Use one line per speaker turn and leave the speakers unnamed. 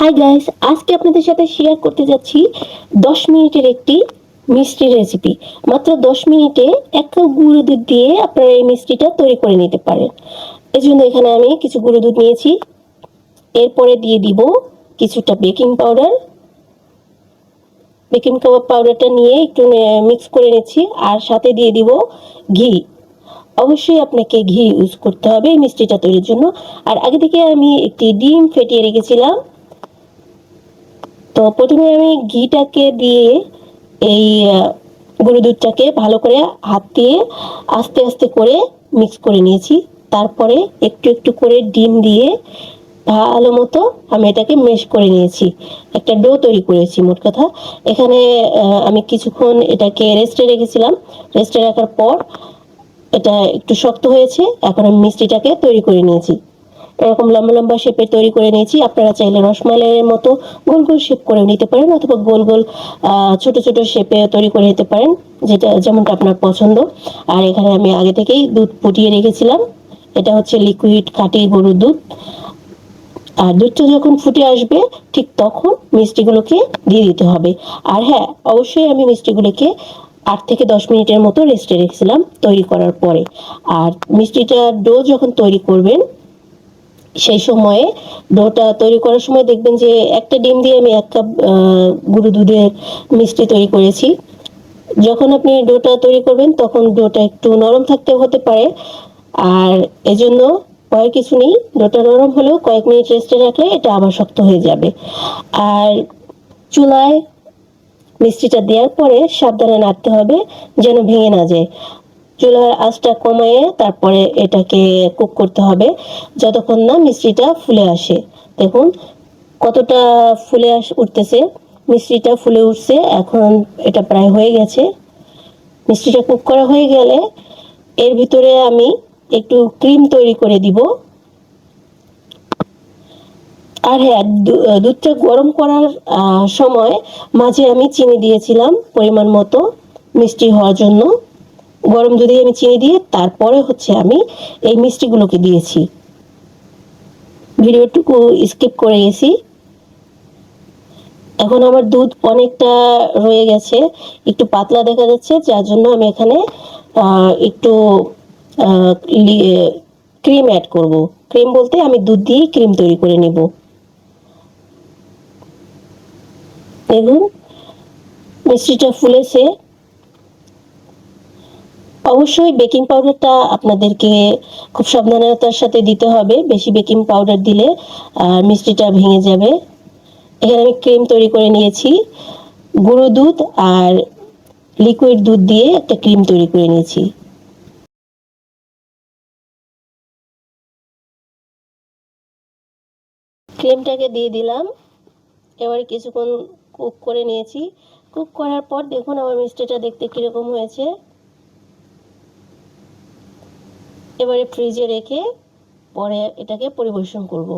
Hi guys আজকে আপনাদের সাথে শেয়ার করতে যাচ্ছি দশ মিনিটের একটি মিষ্টির রেসিপি মাত্র দশ মিনিটে এক কাপ গুঁড়ো দুধ দিয়ে আপনারা এই মিষ্টিটা তৈরি করে নিতে পারেন। এই জন্য এখানে আমি কিছু গুঁড়ো দুধ নিয়েছি। এরপরে দিয়ে দিব কিছুটা বেকিং পাউডার বেকিং পাউডারটা নিয়ে একটু মিক্স করে নিচ্ছি আর সাথে দিয়ে দিব ঘি। অবশ্যই আপনাকে ঘি ইউজ করতে হবে এই মিষ্টিটা তৈরির জন্য। আর আগে থেকে আমি একটি ডিম ফেটিয়ে রেখেছিলাম। তো প্রথমে আমি ঘিটাকে দিয়ে এই গরু দুধটাকে ভালো করে হাত দিয়ে আস্তে আস্তে করে মিক্স করে নিয়েছি। তারপরে একটু একটু করে ডিম দিয়ে ভালো মতো আমি এটাকে মেশ করে নিয়েছি। একটা ডো তৈরি করেছি, মোট কথা। এখানে আমি কিছুক্ষণ এটাকে রেস্টে রেখেছিলাম। রেস্টে রাখার পর এটা একটু শক্ত হয়েছে, এখন আমি মিষ্টিটাকে তৈরি করে নিয়েছি। এরকম লম্বা লম্বা শেপের তৈরি করে নিয়েছি। আপনারা চাইলে রসমালাইয়ের মতো গোল গোল শেপ করে নিতে পারেন অথবা গোল গোল ছোট ছোট শেপে তৈরি করে নিতে পারেন, যেটা যেমনটা আপনার পছন্দ। আর এখানে আমি আগে থেকেই দুধ ফুটিয়ে রেখেছিলাম। এটা হচ্ছে লিকুইড খাঁটি গরুর দুধ। আর দুধটা যখন ফুটে আসবে, ঠিক তখন মিষ্টিগুলোকে দিয়ে দিতে হবে। আর হ্যাঁ অবশ্যই আমি মিষ্টিগুলোকে আট থেকে দশ মিনিটের মতো রেস্টে রেখেছিলাম তৈরি করার পরে। আর মিষ্টিটা ডো যখন তৈরি করবেন সেই সময়ে ডোটা তৈরি করার সময় দেখবেন যে একটা ডিম দিয়ে আমি এক কাপ গুঁড়ো দুধের মিষ্টি তৈরি করেছি। যখন আপনি ডোটা তৈরি করবেন তখন ডোটা একটু নরম থাকতে হতে পারে। আর এজন্য ভয়ের কিছু নেই, ডোটা নরম হলেও কয়েক মিনিট রেস্টে রাখলে এটা আবার শক্ত হয়ে যাবে। আর চুলায় মিষ্টিটা দেওয়ার পরে সাবধানে নাড়তে হবে যেন ভেঙে না যায়। চুলার আঁচটা কমিয়ে তারপরে এটাকে কুক করতে হবে। যতক্ষণ না মিষ্টিটা ফুলে আসে। দেখুন কতটা ফুলে আস উঠতেছে। মিষ্টিটা ফুলে উঠছে। এখন এটা প্রায় হয়ে গেছে। মিষ্টিটা কুক করা হয়ে গেলে এর ভিতরে আমি একটু ক্রিম তৈরি করে দিব। আর হ্যাঁ দুধটা গরম করার সময় মাঝে আমি চিনি দিয়েছিলাম পরিমাণ মতো মিষ্টি হওয়ার জন্য। গরম দুধে আমি চিনি দিয়ে তারপরে হচ্ছে আমি এই মিষ্টিগুলোকে দিয়েছি। ভিডিওটুকু স্কিপ করে গেছি। এখন আমার দুধ অনেকটা রয়ে গেছে, একটু পাতলা দেখা যাচ্ছে, যার জন্য আমি এখানে একটু ক্রিম অ্যাড করব। ক্রিম বলতে আমি দুধ দিয়ে ক্রিম তৈরি করে নেব। দেখুন, মিষ্টিটা ফুলেছে। অবশ্যই বেকিং পাউডারটা আপনাদেরকে খুব সাবধানতার সাথে দিতে হবে। বেশি বেকিং পাউডার দিলে মিষ্টিটা ভেঙে যাবে। এখানে আমি ক্রিম তৈরি করে নিয়েছি। গুঁড়ো দুধ আর লিকুইড দুধ দিয়ে একটা ক্রিম তৈরি করে নিয়েছি। ক্রিমটাকে দিয়ে দিলাম। এবারে কিছুক্ষণ কুক করে নিয়েছি। কুক করার পর দেখুন আমার মিষ্টিটা দেখতে কীরকম হয়েছে। এবারে ফ্রিজে রেখে পরে এটাকে পরিবেশন করব।